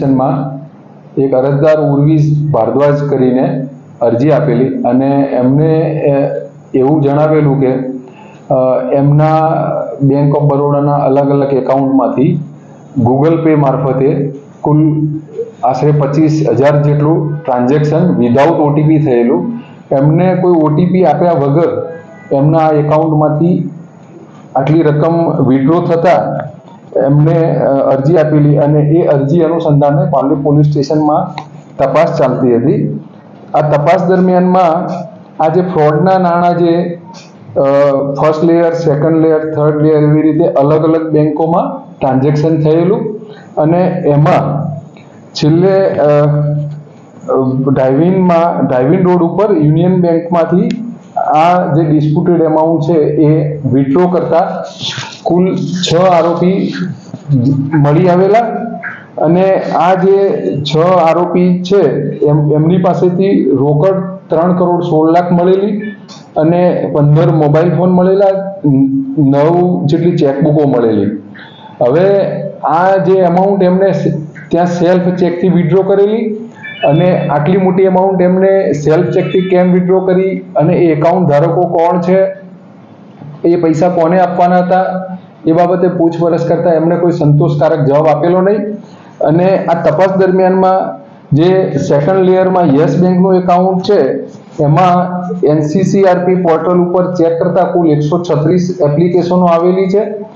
સ્ટેશનમાં એક અરજદાર ઉર્વીસ ભારદ્વાજ કરીને અરજી આપેલી અને એમને એવું જણાવેલું કે એમના બેંક ઓફ બરોડાના અલગ અલગ એકાઉન્ટમાંથી ગૂગલ પે મારફતે કુલ આશરે પચીસ હજાર જેટલું ટ્રાન્ઝેક્શન વિધાઉટ ઓટીપી થયેલું. એમને કોઈ ઓટીપી આપ્યા વગર એમના એકાઉન્ટમાંથી આટલી રકમ વિડ્રો થતા એમને અરજી આપેલી અને એ અરજી અનુસંધાને પાલડી પોલીસ સ્ટેશનમાં તપાસ ચાલતી હતી. આ તપાસ દરમિયાનમાં આ જે ફ્રોડના નાણાં જે first layer, second layer, third layer એવી રીતે અલગ અલગ બેન્કોમાં ટ્રાન્ઝેક્શન થયેલું અને એમાં છેલ્લે ડ્રાઇવિંગમાં ડ્રાઇવિંગ રોડ ઉપર યુનિયન બેંકમાંથી આ જે ડિસ્પ્યુટેડ એમાઉન્ટ છે એ વિડ્રો કરતા કુલ છ આરોપી મળી આવેલા અને આ જે છ આરોપી છે એમ, એમની પાસેથી રોકડ ત્રણ કરોડ સોળ લાખ મળેલી અને પંદર મોબાઈલ ફોન મળેલા, નવ જેટલી ચેકબુકો મળેલી. હવે આ જે અમાઉન્ટ એમને ત્યાં સેલ્ફ ચેકથી વિડ્રો કરેલી અને આટલી મોટી અમાઉન્ટ એમને સેલ્ફ ચેકથી કેમ વિડ્રો કરી અને એ એકાઉન્ટ ધારકો કોણ છે, એ પૈસા કોને આપવાના હતા, એ બાબતે પૂછપરછ કરતા એમને કોઈ સંતોષકારક જવાબ આપેલો નહીં. અને આ તપાસ દરમિયાનમાં જે સેકન્ડ લેયરમાં યસ બેંકનું એકાઉન્ટ છે, એમાં એનસીસીઆરપી પોર્ટલ ઉપર ચેક કરતા કુલ એકસો છત્રીસ એપ્લિકેશનો આવેલી છે.